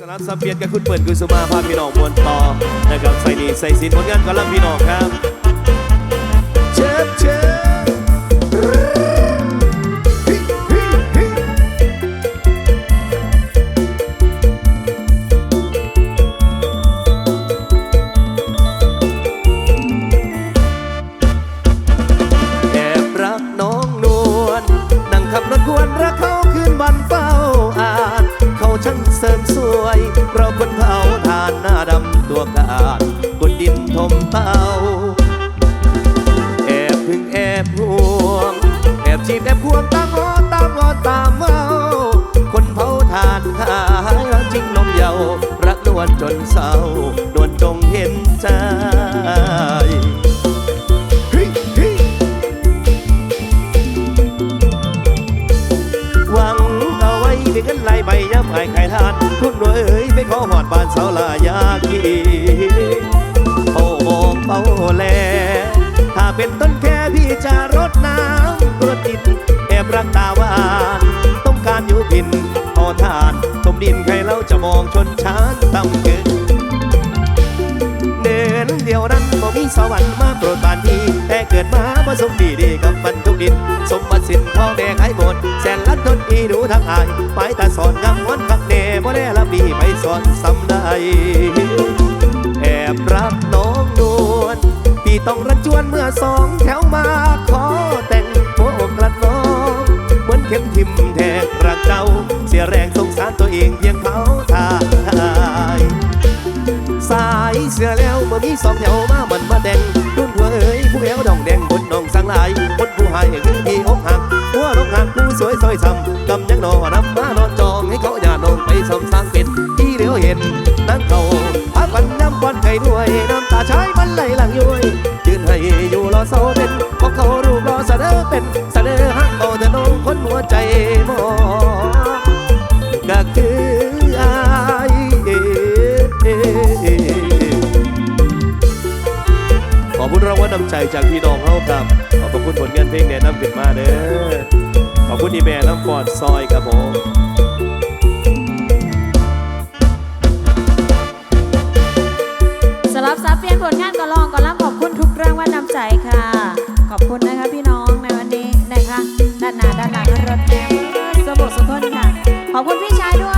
สลับสับเปลี่ยนกับคุณเปิดกุสุมาพาพี่น้องมวนต่อนะครับใส่ดีใส่สินผลงานกำลังพี่น้องครับ เสริมสวย เราคนเผาทานหน้าดำตัวกาดบนดินทมเตาแอบพึ่งแอบห่วง แอบจีบแอบควงตามงอตามงอตามเมาคนเผาทานขายรักจริงนมเยารักนวลจนเศร้านวลจงเห็นใจ ไปขอหอดบ้านเสาลายากีโอ้โองเป้าแล ถ้าเป็นต้นแค่พี่จะรดน้ำกรดดินแอบรักตาหวานต้องการอยู่พินพอทานต้มดินใครเล่าจะมองชนชานต่ำเกินเดินเดียวนั้นบ่มีสวรรค์มาโปรดบานทีแต่เกิดมาบ่สมดีดีกับบรรทุกดิน สมบัติสินพ่อแม่ขายหมดแสนลัดทนอีดูทั้งอายไปตาสอนงามวัน น่บ่ได้ไปสอนสำได้แอบรักน้องนวลพี่ต้องรันจวนเมื่อสองแถวมาขอแต่งหัวอกกลัดน้องเหมือนเข็มทิมแทงรักเจ้า เสียแรงสงสารตัวเองเพียงเขาทายสายเสือแล้วเมื่อมีสองแถวมามันมาแดงรุ่นหัวเอ๋ยผู้แอวดองแดงบนนองสังลายบนผู้หายคือ ใจจากพี่น้องเข้าครับ ขอบพระคุณผลงานเพลงแนะนำขึ้นมาเด้อขอบคุณอีแม่น้ำฟอดซอยครับผมสำหรับซับเปลี่ยนผลงานก็ลองก็รับขอบคุณทุกเรางวัลนำใจค่ะ ขอบคุณนะคะพี่น้องในวันนี้นะคะด้านหน้าด้านหลังรถแห่สมุทรสุทนค่ะ ขอบคุณพี่ชายด้วย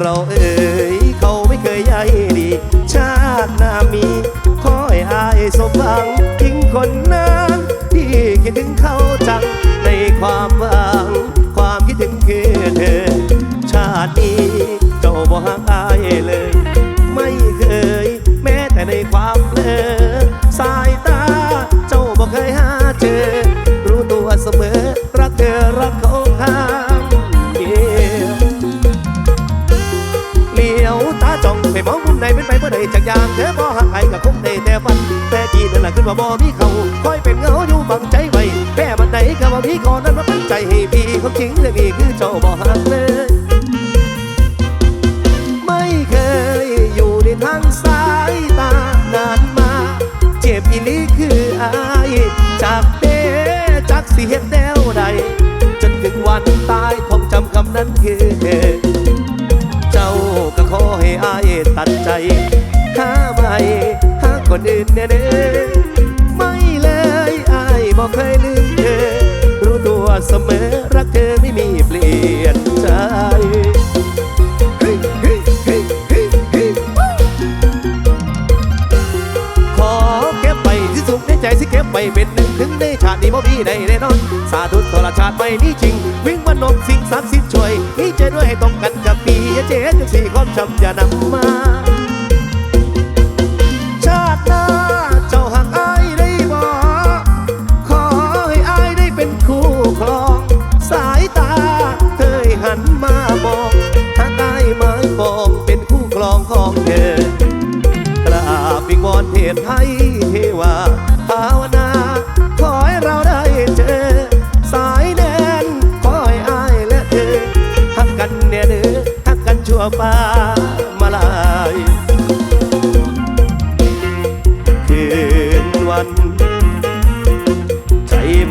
เราเอ่ยเขาไม่เคยใยดี ชาติหน้ามีขอให้อายสมหวัง ขึ้นมาบ่มีเขาคอยเป็นเงาอยู่บังใจไว้แค่มันไหนก็ว่ามีคนนั้นมาเป็นใจให้พี่ความจริงเรื่องนี้คือเจ้าบ่หักเลยไม่เคยอยู่ในทางสายตานานมา เจ็บอีหลีคืออายจากเด้จากเสียแนวใดจนถึงวันตายคงจำคำนั้นคือเธอเจ้าก็ขอให้อายตัดใจหาไม่หาคนอื่นแน่ บอกเคยลืมเธอ รู้ตัวเสมอรักเธอไม่มีเปลี่ยนใจเฮ้ยเฮ้ยเฮ้ยเฮ้ยเฮ้ยขอเก็บไปที่สุดในใจสิเก็บไปเป็นหนึ่งถึงในชาตินี้บ่มีใดแน่นอน สาธุทรชาติไม่มีจริง วิ่งมานบสิ่งศักดิ์สิทธิ์ช่วยนี่ใจด้วยให้ตรงกันกับปีย่าเจ๊จังสี่ความจำอย่านำมา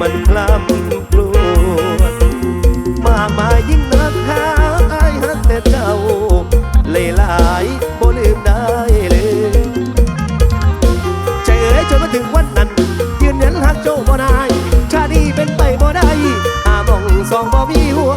มันคล้ำกลัว มากมายิ่งนักหาอายหักแต่เจ้า เลยหลายบ่ลืมได้เลย ใจเอ๋ยจนมาถึงวันนั้น ยืนยันหักเจ้าบ่ได้ชาดีเป็นไปบ่ได้อามองสองบ่มีหัว